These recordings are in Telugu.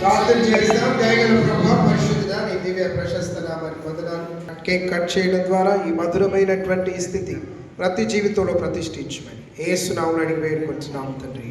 ప్రార్థన చేస్తాం. దయగల ప్రభా పరిశుద్ధ నీ దివ్య ప్రశస్త నామాన్ని వందనాలు కేక్ కట్ చేయడం ద్వారా ఈ మధురమైనటువంటి స్థితి ప్రతి జీవితంలో ప్రతిష్ఠించమని. ఏ సునాములు అడిగి వేడుకుంటున్నాం తండ్రి.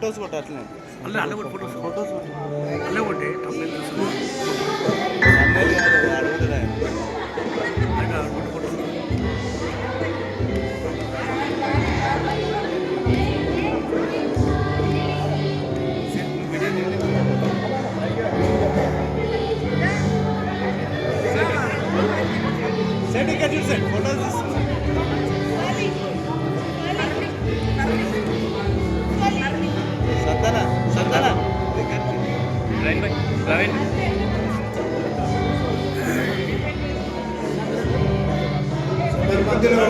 photos కొట్టు అట్లనే. అల్లే అల్లే కొట్టు ఫోటోస్. ఫోటోస్ అల్లే కొట్టే తప్పలేదు అన్నది కాదు, వాడు కూడా రాయను. ప్రవీణ్ భాయ్ ప్రవీణ్ మన మధ్యలో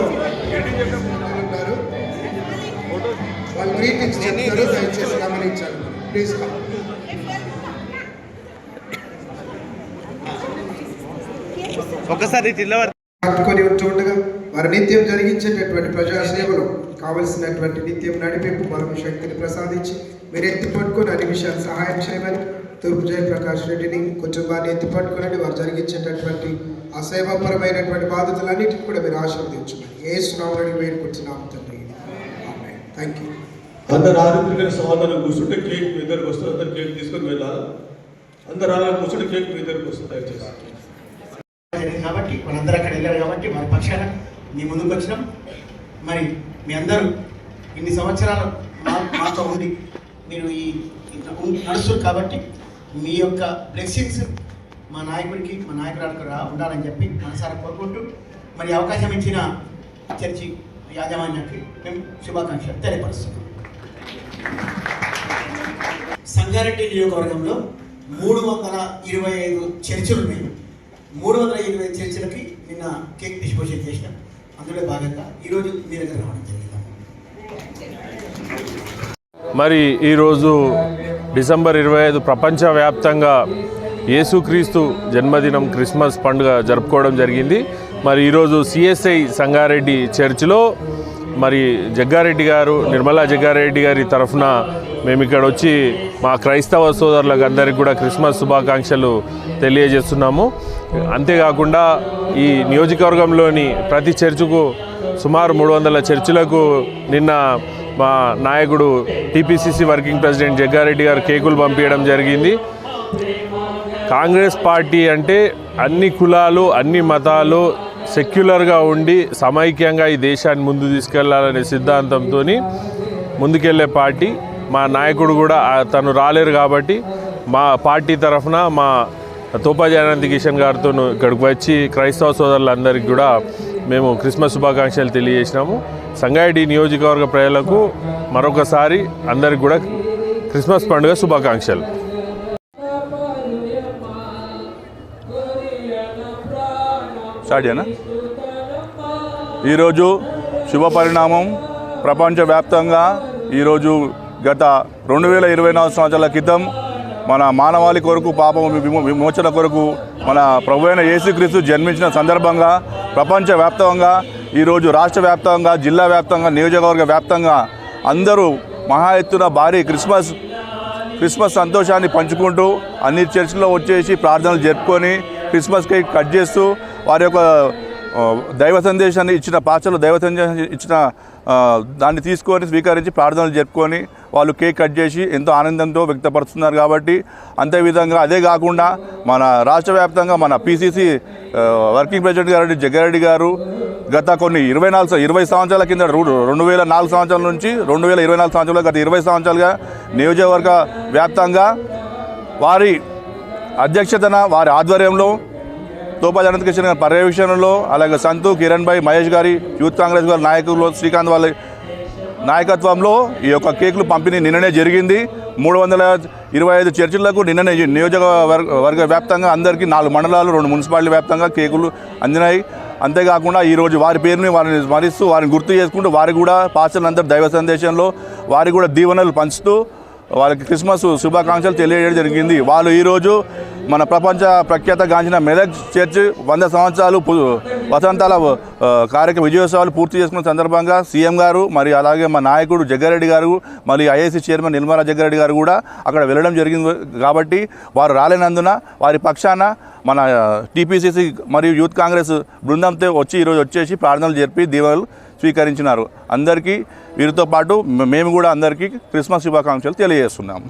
ఉన్నారు వాళ్ళు గ్రీటింగ్స్ చెప్తారు దయచేసి గమనించాలి. ప్లీజ్ కమ్ ఒకసారి. పట్టుకొని ఉంటుండగా వారు నిత్యం జరిగించేటటువంటి ప్రజాసేవలు కావలసినటువంటి నిత్యం నడిపింపు మనకు శక్తిని ప్రసాదించి మీరు ఎత్తి పట్టుకొని అన్ని విషయాలు సహాయం చేయమని తూర్పు జయప్రకాష్ రెడ్డిని కుటుంబాన్ని ఎత్తి పట్టుకుని వారు జరిగించేటటువంటి ఆ సేవాపరమైనటువంటి బాధ్యతలన్నిటిని కూడా మీరు ఆశీర్వదించమని ఏ సునామని వేడుకుంటున్నాం తండ్రి. థ్యాంక్ యూ అందరు ఆరోగ్యమైన సమాధానం కూర్చుంటే కేక్ మీ దగ్గరకు వస్తుంది అందరు కేక్ తీసుకొని వెళ్ళాలి? అందరు ఆరోగ్యం కూర్చుంటే కేక్ మీ దగ్గరకు వస్తుంది దయచేసి. కాబట్టి మనందరూ అక్కడ వెళ్ళారు కాబట్టి మన పక్షాన మీ ముందుకు వచ్చినాం. మరి మీ అందరూ ఇన్ని సంవత్సరాలు మా మాతో ఉండి మీరు ఈ ఇట్లా నడుస్తారు కాబట్టి మీ యొక్క బ్లెస్సింగ్స్ మా నాయకుడికి మా నాయకురాలకు రా ఉండాలని చెప్పి మనసారా కోరుకుంటూ మరి అవకాశం ఇచ్చిన చర్చి యాజమాన్యానికి మేము శుభాకాంక్షలు తెలియపరుస్తున్నాం. సంగారెడ్డి నియోజకవర్గంలో మూడు వందల ఇరవై ఐదు చర్చిలు ఉన్నాయి. మూడు వందల ఇరవై చర్చలకి నిన్న కేక్ డిస్పోజల్ చేసినాం. అందులో భాగంగా ఈరోజు మీ దగ్గర రావడం జరిగింది. మరి ఈరోజు డిసెంబర్ ఇరవై ఐదు ప్రపంచవ్యాప్తంగా యేసుక్రీస్తు జన్మదినం క్రిస్మస్ పండుగ జరుపుకోవడం జరిగింది. మరి ఈరోజు సిఎస్ఐ సంగారెడ్డి చర్చిలో మరి జగ్గారెడ్డి గారు నిర్మలా జగ్గారెడ్డి గారి తరఫున మేము ఇక్కడ వచ్చి మా క్రైస్తవ సోదరులకు అందరికీ కూడా క్రిస్మస్ శుభాకాంక్షలు తెలియజేస్తున్నాము. అంతేకాకుండా ఈ నియోజకవర్గంలోని ప్రతి చర్చకు సుమారు మూడు వందల చర్చిలకు నిన్న మా నాయకుడు టీపీసీసీ వర్కింగ్ ప్రెసిడెంట్ జగ్గారెడ్డి గారు కేకులు పంపించడం జరిగింది. కాంగ్రెస్ పార్టీ అంటే అన్ని కులాలు అన్ని మతాలు సెక్యులర్గా ఉండి సమైక్యంగా ఈ దేశాన్ని ముందు తీసుకెళ్ళాలనే సిద్ధాంతంతో ముందుకెళ్ళే పార్టీ. మా నాయకుడు కూడా తను రాలేరు కాబట్టి మా పార్టీ తరఫున మా తోపాజానంద్ కిషన్ గారితో ఇక్కడికి వచ్చి క్రైస్తవ సోదరులందరికీ కూడా మేము క్రిస్మస్ శుభాకాంక్షలు తెలియజేసినాము. సంగారెడ్డి నియోజకవర్గ ప్రజలకు మరొకసారి అందరికి కూడా క్రిస్మస్ పండుగ శుభాకాంక్షలు. స్టార్ట్ ఈరోజు శుభ పరిణామం ప్రపంచవ్యాప్తంగా ఈరోజు గత రెండు వేల ఇరవై నాలుగు సంవత్సరాల క్రితం మన మానవాళి కొరకు పాపం విమోచన కొరకు మన ప్రభు అయిన యేసుక్రీస్తు జన్మించిన సందర్భంగా ప్రపంచవ్యాప్తంగా ఈరోజు రాష్ట్ర వ్యాప్తంగా జిల్లా వ్యాప్తంగా నియోజకవర్గ వ్యాప్తంగా అందరూ మహా ఎత్తున భారీ క్రిస్మస్ క్రిస్మస్ సంతోషాన్ని పంచుకుంటూ అన్ని చర్చిలో వచ్చేసి ప్రార్థనలు జరుపుకొని క్రిస్మస్ కేక్ కట్ చేస్తూ వారి యొక్క దైవ సందేశాన్ని ఇచ్చిన పాత్రలు దైవ సందేశాన్ని ఇచ్చిన దాన్ని తీసుకొని స్వీకరించి ప్రార్థనలు జరుపుకొని వాళ్ళు కేక్ కట్ చేసి ఎంతో ఆనందంతో వ్యక్తపరుస్తున్నారు కాబట్టి అంతే విధంగా అదే కాకుండా మన రాష్ట్ర వ్యాప్తంగా మన పిసిసి వర్కింగ్ ప్రెసిడెంట్ గారు జగ్గారెడ్డి గారు గత కొన్ని ఇరవై నాలుగు ఇరవై సంవత్సరాల కింద రెండు వేల నాలుగు సంవత్సరాల నుంచి రెండు వేల ఇరవై నాలుగు సంవత్సరాలు గత ఇరవై సంవత్సరాలుగా నియోజకవర్గ వ్యాప్తంగా వారి అధ్యక్షతన వారి ఆధ్వర్యంలో తోపా జనంత్ కిషన్ గారి పర్యవేక్షణలో అలాగే సంతు కిరణ్ భాయ్ మహేష్ గారి యూత్ కాంగ్రెస్ గారి నాయకులు శ్రీకాంత్ వాళ్ళ నాయకత్వంలో ఈ యొక్క కేకులు పంపిణీ నిన్ననే జరిగింది. మూడు వందల ఇరవై ఐదు చర్చిలకు నిన్ననే నియోజకవర్గ వర్గ వ్యాప్తంగా అందరికీ నాలుగు మండలాలు రెండు మున్సిపాలిటీ వ్యాప్తంగా కేకులు అందినాయి. అంతేకాకుండా ఈరోజు వారి పేరుని వారిని స్మరిస్తూ వారిని గుర్తు చేసుకుంటూ వారికి కూడా పాస్టర్లందరూ దైవ సందేశంలో వారికి కూడా దీవెనలు పంచుతూ వాళ్ళకి క్రిస్మస్ శుభాకాంక్షలు తెలియజేయడం జరిగింది. వాళ్ళు ఈరోజు మన ప్రపంచ ప్రఖ్యాత గాంచిన మెదక్ చర్చ్ వంద సంవత్సరాలు వసంతాల కార్యక్రమ విజయోత్సవాలు పూర్తి చేసుకున్న సందర్భంగా సీఎం గారు మరి అలాగే మా నాయకుడు జగ్గారెడ్డి గారు మరి ఐఏసీ చైర్మన్ నిర్మలా జగ్గారెడ్డి గారు కూడా అక్కడ వెళ్ళడం జరిగింది కాబట్టి వారు రాలేనందున వారి పక్షాన మన టీపీసీసీ మరియు యూత్ కాంగ్రెస్ బృందంతో వచ్చి ఈరోజు వచ్చేసి ప్రార్థనలు జరిపి దీవెనలు స్వీకరించినారు. అందరికీ వీరితో పాటు మేము కూడా అందరికీ క్రిస్మస్ శుభాకాంక్షలు తెలియజేస్తున్నాము.